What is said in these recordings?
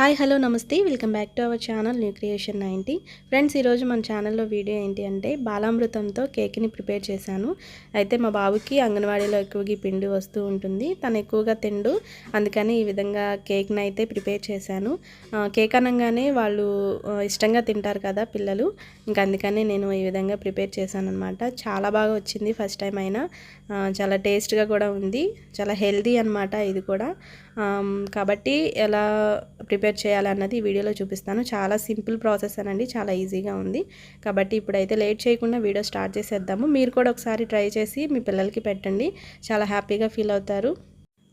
Hi hello namaste. Welcome back to our channel new creation ninety friends ఈరోజు మన ఛానల్లో video ఏంటి అంటే బాలామృతంతో కేక్ని ప్రిపేర్ చేశాను. అయితే మా బాబుకి అంగన్వాడీలో ఎక్కువగా ఈ పిండి వస్తూ ఉంటుంది. తను ఎక్కువగా తిండు. అందుకని ఈ విధంగా కేక్ని అయితే ప్రిపేర్ చేశాను. కేక్ అనగానే వాళ్ళు ఇష్టంగా తింటారు కదా పిల్లలు. ఇంకా అందుకని నేను ఈ విధంగా ప్రిపేర్ చేశాను అనమాట చాలా బాగా వచ్చింది ఫస్ట్ టైం అయినా. చాలా టేస్ట్గా కూడా ఉంది. చాలా హెల్దీ అనమాట ఇది కూడా. కాబట్టి ఎలా ప్రిపేర్ చేయాలన్నది ఈ వీడియోలో చూపిస్తాను. చాలా సింపుల్ ప్రాసెస్ అనండి. చాలా ఈజీగా ఉంది. కాబట్టి ఇప్పుడైతే లేట్ చేయకుండా వీడియో స్టార్ట్ చేసేద్దాము. మీరు కూడా ఒకసారి ట్రై చేసి మీ పిల్లలకి పెట్టండి. చాలా హ్యాపీగా ఫీల్ అవుతారు.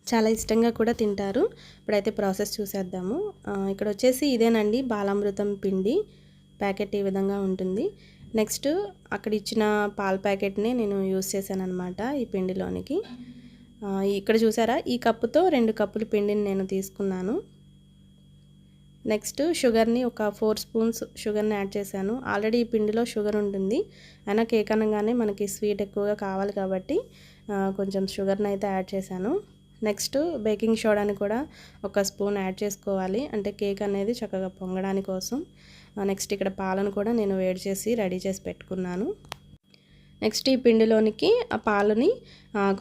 చాలా ఇష్టంగా కూడా తింటారు. ఇప్పుడైతే ప్రాసెస్ చూసేద్దాము. ఇక్కడ వచ్చేసి ఇదేనండి బాలామృతం పిండి ప్యాకెట్ ఈ విధంగా ఉంటుంది. నెక్స్ట్ అక్కడ ఇచ్చిన పాల ప్యాకెట్ని నేను యూస్ చేశాను అనమాట ఈ పిండిలోనికి. ఇక్కడ చూసారా? ఈ కప్పుతో రెండు కప్పులు పిండిని నేను తీసుకున్నాను. నెక్స్ట్ షుగర్ని ఒక ఫోర్ స్పూన్స్ షుగర్ని యాడ్ చేశాను. ఆల్రెడీ ఈ పిండిలో షుగర్ ఉంటుంది. అయినా కేక్ అనగానే మనకి స్వీట్ ఎక్కువగా కావాలి కాబట్టి కొంచెం షుగర్ని అయితే యాడ్ చేశాను. నెక్స్ట్ బేకింగ్ సోడాని కూడా ఒక స్పూన్ యాడ్ చేసుకోవాలి. అంటే కేక్ అనేది చక్కగా పొంగడానికి కోసం. నెక్స్ట్ ఇక్కడ పాలను కూడా నేను వేడి చేసి రెడీ చేసి పెట్టుకున్నాను. నెక్స్ట్ ఈ పిండిలోనికి ఆ పాలని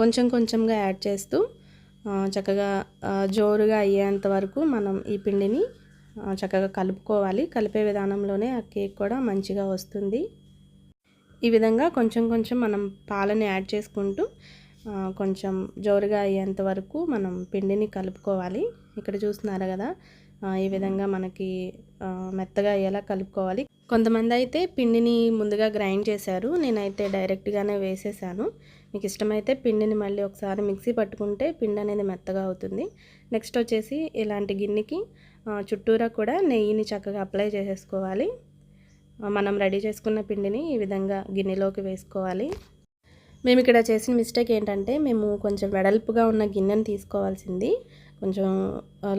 కొంచెం కొంచెంగా యాడ్ చేస్తూ చక్కగా జోరుగా అయ్యేంత వరకు మనం ఈ పిండిని చక్కగా కలుపుకోవాలి. కలిపే విధానంలోనే ఆ కేక్ కూడా మంచిగా వస్తుంది. ఈ విధంగా కొంచెం కొంచెం మనం పాలని యాడ్ చేసుకుంటూ కొంచెం జోరుగా అయ్యేంత వరకు మనం పిండిని కలుపుకోవాలి. ఇక్కడ చూస్తున్నారు కదా ఈ విధంగా మనకి మెత్తగా అయ్యేలా కలుపుకోవాలి. కొంతమంది అయితే పిండిని ముందుగా గ్రైండ్ చేశారు. నేనైతే డైరెక్ట్గానే వేసేసాను. మీకు ఇష్టమైతే పిండిని మళ్ళీ ఒకసారి మిక్సీ పట్టుకుంటే పిండి అనేది మెత్తగా అవుతుంది. నెక్స్ట్ వచ్చేసి ఇలాంటి గిన్నెకి చుట్టూరా కూడా నెయ్యిని చక్కగా అప్లై చేసేసుకోవాలి. మనం రెడీ చేసుకున్న పిండిని ఈ విధంగా గిన్నెలోకి వేసుకోవాలి. మేము ఇక్కడ చేసిన మిస్టేక్ ఏంటంటే మేము కొంచెం వెడల్పుగా ఉన్న గిన్నెని తీసుకోవాల్సింది. కొంచెం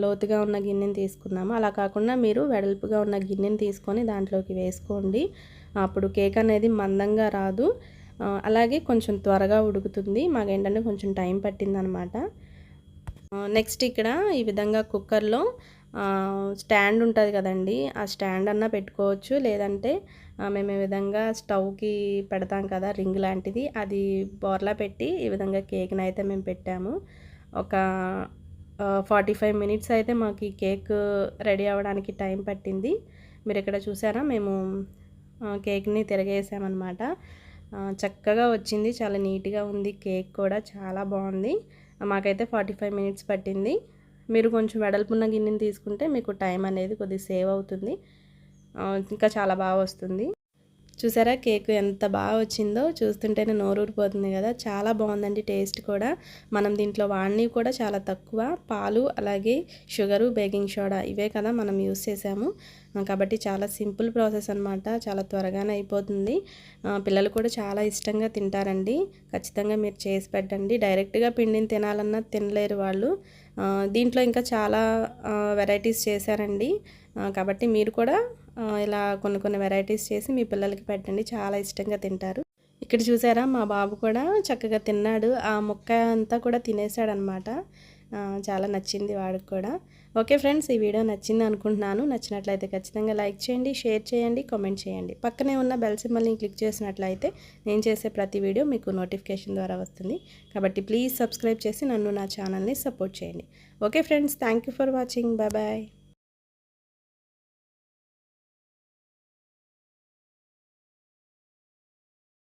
లోతుగా ఉన్న గిన్నెని తీసుకున్నాము అలా కాకుండా మీరు వెడల్పుగా ఉన్న గిన్నెని తీసుకొని దాంట్లోకి వేసుకోండి. అప్పుడు కేక్ అనేది మందంగా రాదు. అలాగే కొంచెం త్వరగా ఉడుకుతుంది. మాకేంటంటే కొంచెం టైం పట్టిందనమాట. నెక్స్ట్ ఇక్కడ ఈ విధంగా కుక్కర్లో స్టాండ్ ఉంటుంది కదండి. ఆ స్టాండ్ అన్నా పెట్టుకోవచ్చు. లేదంటే మేము ఈ విధంగా స్టవ్కి పెడతాం కదా రింగ్ లాంటిది అది బోర్లా పెట్టి ఈ విధంగా కేక్ని అయితే మేము పెట్టాము. ఒక ఫార్టీ ఫైవ్ మినిట్స్ అయితే మాకు ఈ కేక్ రెడీ అవ్వడానికి టైం పట్టింది. మీరు ఇక్కడ చూసారా? మేము కేక్ని తిరగేసామన్నమాట. చక్కగా వచ్చింది. చాలా నీట్గా ఉంది. కేక్ కూడా చాలా బాగుంది. మాకైతే ఫార్టీ ఫైవ్ మినిట్స్ పట్టింది. మీరు కొంచెం వెడల్పున్న గిన్నెని తీసుకుంటే మీకు టైం అనేది కొద్దిగా సేవ్ అవుతుంది. ఇంకా చాలా బాగా వస్తుంది. చూసారా కేక్ ఎంత బాగా వచ్చిందో? చూస్తుంటేనే నోరూరిపోతుంది కదా. చాలా బాగుందండి టేస్ట్ కూడా. మనం దీంట్లో వాడినవి కూడా చాలా తక్కువ. పాలు అలాగే షుగరు బేకింగ్ సోడా ఇవే కదా మనం యూస్ చేసాము. కాబట్టి చాలా సింపుల్ ప్రాసెస్ అనమాట చాలా త్వరగానే అయిపోతుంది. పిల్లలు కూడా చాలా ఇష్టంగా తింటారండి. ఖచ్చితంగా మీరు చేసి పెట్టండి. డైరెక్ట్గా పిండిని తినాలన్నా తినలేరు వాళ్ళు. దీంట్లో ఇంకా చాలా వెరైటీస్ చేశారండి. కాబట్టి మీరు కూడా ఇలా కొన్ని కొన్ని వెరైటీస్ చేసి మీ పిల్లలకి పెట్టండి. చాలా ఇష్టంగా తింటారు. ఇక్కడ చూసారా మా బాబు కూడా చక్కగా తిన్నాడు. ఆ ముక్క అంతా కూడా తినేసాడనమాట చాలా నచ్చింది వాడికి కూడా. ఓకే ఫ్రెండ్స్ ఈ వీడియో నచ్చింది అనుకుంటున్నాను. నచ్చినట్లయితే ఖచ్చితంగా లైక్ చేయండి షేర్ చేయండి కామెంట్ చేయండి. పక్కనే ఉన్న బెల్ సింబల్ని క్లిక్ చేసినట్లయితే నేను చేసే ప్రతి వీడియో మీకు నోటిఫికేషన్ ద్వారా వస్తుంది. కాబట్టి ప్లీజ్ సబ్స్క్రైబ్ చేసి నన్ను నా ఛానల్ని సపోర్ట్ చేయండి. Okay friends thank you for watching bye bye